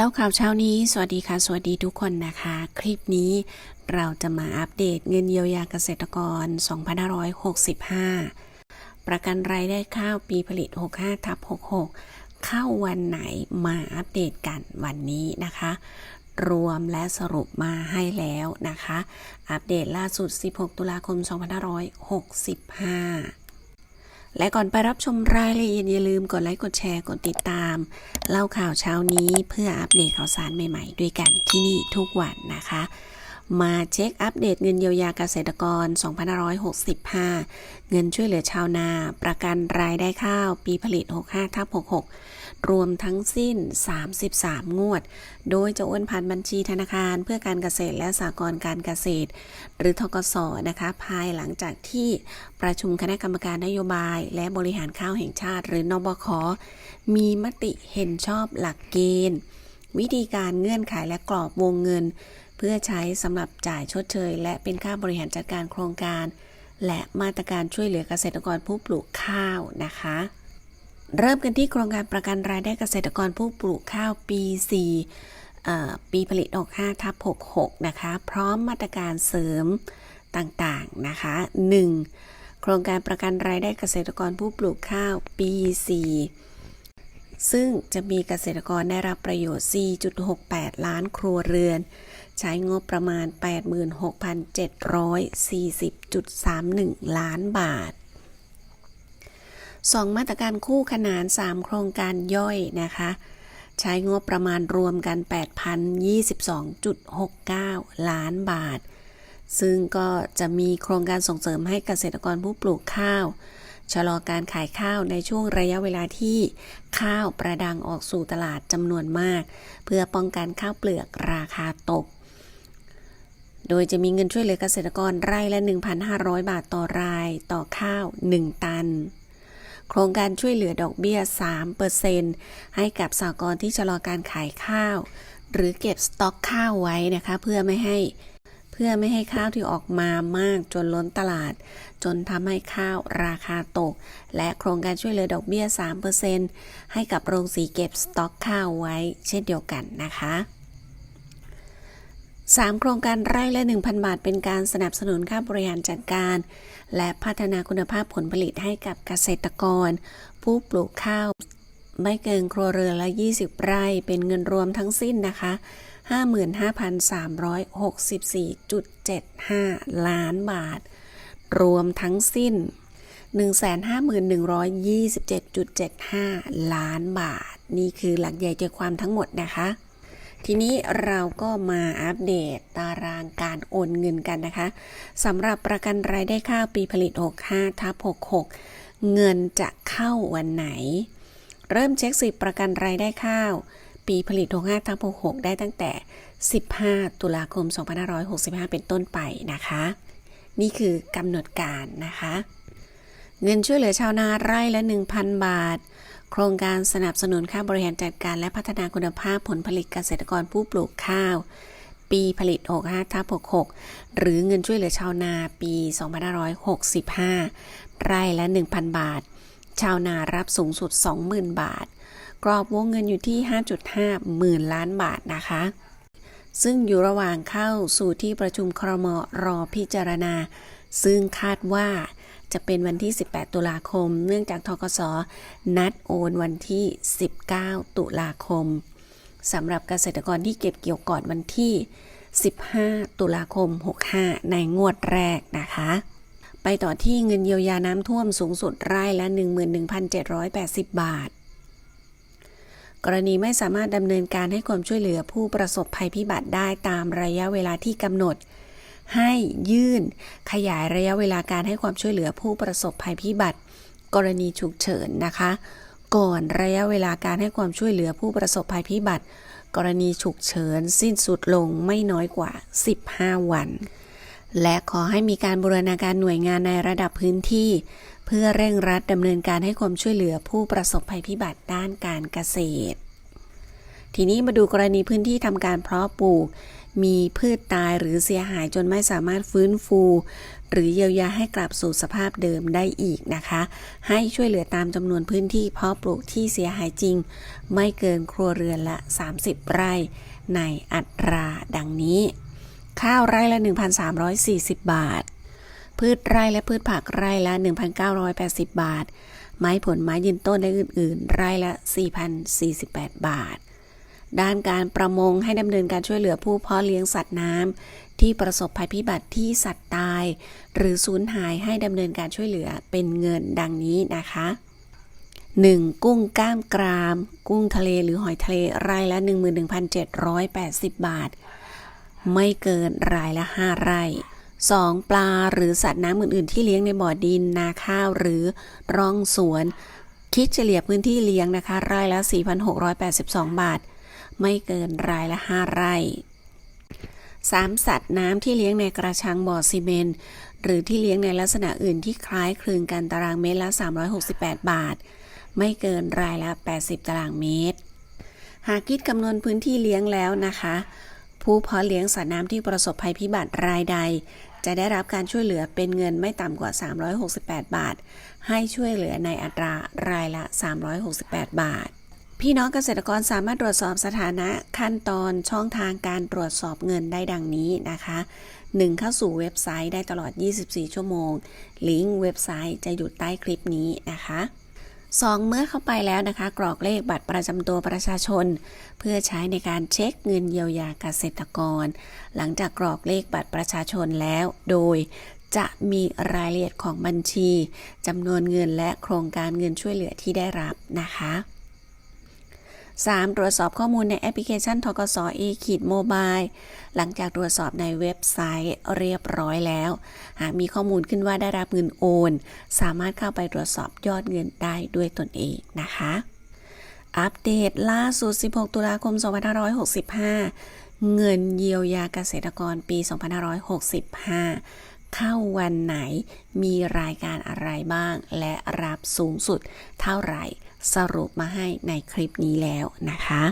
เล่าข่าวเช้านี้ สวัสดีค่ะ สวัสดีทุกคนนะคะ คลิปนี้เราจะมาอัปเดตเงินเยียวยาเกษตรกร 2565 ประกันรายได้ข้าวปีผลิต 65ทับ66 เข้าวันไหนมาอัปเดตกันวันนี้นะคะ รวมและสรุปมาให้แล้วนะคะ อัปเดตล่าสุด 16 ตุลาคม 2565 และก่อนไปรับชมรายละเอียดอย่าลืมกดไลค์กดแชร์กดติดตาม เล่าข่าวเช้านี้เพื่ออัปเดตข่าวสารใหม่ๆ ด้วยกันที่นี่ทุกวันนะคะ มาเช็คอัปเดตเงินเยียวยาเกษตรกร 2565 เงินช่วยเหลือชาวนา ประกันรายได้ข้าว ปีผลิต 65ทับ66 รวมทั้งสิ้น 33 งวด โดยจะโอนผ่านบัญชีธนาคารเพื่อการเกษตรและสหกรณ์การเกษตร หรือทกสนะคะ ภายหลังจากที่ประชุมคณะกรรมการนโยบาย และบริหารข้าวแห่งชาติ หรือนบค มีมติเห็นชอบหลักเกณฑ์ วิธีการเงื่อนไขและกรอบวงเงิน เพื่อใช้สำหรับจ่ายชดเชย และเป็นค่าบริหารจัดการโครงการ และมาตรการช่วยเหลือเกษตรกรผู้ปลูกข้าวนะคะ เริ่มกันที่โครงการประกันรายได้เกษตรกรผู้ปลูกข้าวปี4ปีผลิต65ทับ66นะคะพร้อมมาตรการเสริมต่างๆนะคะ 1. โครงการประกันรายได้เกษตรกรผู้ปลูกข้าวปี4ซึ่งจะมีเกษตรกรได้รับประโยชน์ 4.68 ล้านครัวเรือน ใช้งบประมาณ 86,740.31 ล้านบาท 2 มาตรการคู่ขนาน 3 โครงการย่อยนะคะ ใช้งบประมาณรวมกัน 8,022.69 ล้านบาท ซึ่งก็จะมีโครงการส่งเสริมให้เกษตรกรผู้ปลูกข้าวชะลอการขายข้าวในช่วงระยะเวลาที่ข้าวประดังออกสู่ตลาดจำนวนมาก เพื่อป้องกันข้าวเปลือกราคาตก โดยจะมีเงินช่วยเหลือเกษตรกรไร่ละ 1,500 บาทต่อราย ต่อข้าว 1 ตัน โครงการช่วยเหลือดอกเบี้ย 3%ให้กับสหกรที่ชะลอการขายข้าว หรือเก็บสต็อกข้าวไว้นะคะ เพื่อไม่ให้เพื่อไม่ให้ข้าวที่ออกมามากจนล้นตลาด จนทำให้ข้าวราคาตก และโครงการช่วยเหลือดอกเบี้ย 3%ให้กับโรงสีเก็บสต็อกข้าวไว้ เช่นเดียวกันนะคะ 3 โครงการไร่ละ 1,000 บาท เป็นการสนับสนุนค่าบริหารจัดการ และพัฒนาคุณภาพผลผลิตให้กับเกษตรกร ผู้ปลูกข้าว ไม่เกินครัวเรือนละ 20 ไร่ เป็นเงินรวมทั้งสิ้นนะคะ 55,364.75 ล้านบาท รวมทั้งสิ้น 151,127.75 ล้านบาท นี่คือหลักใหญ่ใจความทั้งหมดนะคะ ทีนี้เราก็มาอัปเดตตารางการโอนเงินกันนะคะสำหรับประกันรายได้ข้าวปีผลิต 65ทับ66 เงินจะเข้าวันไหน เริ่มเช็คสิทธิประกันรายได้ข้าว ปีผลิต 65ทับ66 ได้ตั้งแต่ 15 ตุลาคม 2565 เป็นต้นไปนะคะ นี่คือกำหนดการนะคะ เงินช่วยเหลือชาวนาไร่ละ 1,000 บาท โครงการสนับสนุนค่าบริหารจัดการและพัฒนาคุณภาพผลผลิตเกษตรกรผู้ปลูกข้าว ปีผลิต 65ทับ66 หรือเงินช่วยเหลือชาวนาปี 2565 ไร่ละ 1,000 บาท ชาวนารับสูงสุด 20,000 บาท กรอบวงเงินอยู่ที่ 5.5 หมื่นล้านบาทนะคะ ซึ่งอยู่ระหว่างเข้าสู่ที่ประชุมครมรอพิจารณา ซึ่งคาดว่า จะเป็นวันที่ 18 ตุลาคม เนื่องจากทกสนัดโอนวันที่ 19 ตุลาคมสำหรับเกษตรกรที่เก็บเกี่ยวก่อนวันที่ 15 ตุลาคม 65 ในงวดแรกนะคะ ไปต่อที่เงินเยียวยาน้ำท่วมสูงสุดไร่ละ 11,780 บาท กรณีไม่สามารถดำเนินการให้ความช่วยเหลือผู้ประสบภัยพิบัติได้ตามระยะเวลาที่กำหนด ให้ยื่น ขยายระยะเวลาการให้ความช่วยเหลือผู้ประสบภัยพิบัติ กรณีฉุกเฉินนะคะ ก่อนระยะเวลาการให้ความช่วยเหลือผู้ประสบภัยพิบัติ กรณีฉุกเฉินสิ้นสุดลงไม่น้อยกว่า 15 วัน และขอให้มีการบูรณาการหน่วยงานในระดับพื้นที่ เพื่อเร่งรัดดำเนินการให้ความช่วยเหลือผู้ประสบภัยพิบัติด้านการเกษตร ทีนี้มาดูกรณีพื้นที่ทำการเพาะปลูก มีพืชตายหรือเสียหายจนไม่สามารถฟื้นฟู หรือเยียวยาให้กลับสู่สภาพเดิมได้อีกนะคะ ให้ช่วยเหลือตามจำนวนพื้นที่เพาะปลูกที่เสียหายจริง ไม่เกินครัวเรือนละ 30 ไร่ ในอัตราดังนี้ ข้าวไร่ละ 1,340 บาท พืชไร่และพืชผักไร่ละ 1,980 บาท ไม้ผลไม้ยืนต้นและอื่น ๆ ไร่ละ 4,048 บาท ด้านการประมงให้ดำเนินการช่วยเหลือผู้เพาะเลี้ยงสัตว์น้ำที่ประสบภัยพิบัติที่สัตว์ตาย หรือสูญหายให้ดำเนินการช่วยเหลือเป็นเงินดังนี้นะคะ 1. กุ้งก้ามกราม กุ้งทะเลหรือหอยทะเลรายละ 11,780 บาท ไม่เกินรายละ 5 ไร่ 2. ปลาหรือสัตว์น้ำอื่น ๆ ที่เลี้ยงในบ่อดินนาข้าวหรือร่องสวน คิดเฉลี่ยพื้นที่เลี้ยงนะคะรายละ 4,682 บาท ไม่เกินรายละ5ไร่ 3. สัตว์น้ำที่เลี้ยงในกระชังบ่อซีเมนต์หรือที่เลี้ยงในลักษณะอื่นที่คล้ายคลึงกันตารางเมตรละ 368 บาท ไม่เกินรายละ 80 ตารางเมตร หากคิดคำนวณพื้นที่เลี้ยงแล้วนะคะ ผู้เพาะเลี้ยงสัตว์น้ำที่ประสบภัยพิบัติรายใด จะได้รับการช่วยเหลือเป็นเงินไม่ต่ำกว่า 368 บาท ให้ช่วยเหลือในอัตรารายละ 368 บาท พี่น้องเกษตรกรสามารถตรวจสอบสถานะขั้นตอนช่องทางการตรวจสอบเงินได้ดังนี้นะคะ 1. เข้าสู่เว็บไซต์ได้ตลอด 24 ชั่วโมง ลิงก์เว็บไซต์จะอยู่ใต้คลิปนี้นะคะ 2. เมื่อเข้าไปแล้วนะคะ กรอกเลขบัตรประจำตัวประชาชน เพื่อใช้ในการเช็คเงินเยียวยาเกษตรกร หลังจากกรอกเลขบัตรประชาชนแล้ว โดยจะมีรายละเอียดของบัญชีจำนวนเงินและโครงการเงินช่วยเหลือที่ได้รับนะคะ 3. ตรวจสอบข้อมูลในแอปพลิเคชันทกส e ขีดโมบายหลังจากตรวจสอบในเว็บไซต์เรียบร้อยแล้ว หากมีข้อมูลขึ้นว่าได้รับเงินโอน สามารถเข้าไปตรวจสอบยอดเงินได้ด้วยตนเองนะคะ อัปเดตล่าสุด 16 ตุลาคม 2565 เงินเยียวยาเกษตรกรปี 2565เข้าวันไหนมีรายการอะไรบ้าง และรับสูงสุดเท่าไหร่ สรุปมาให้ในคลิปนี้แล้วนะคะ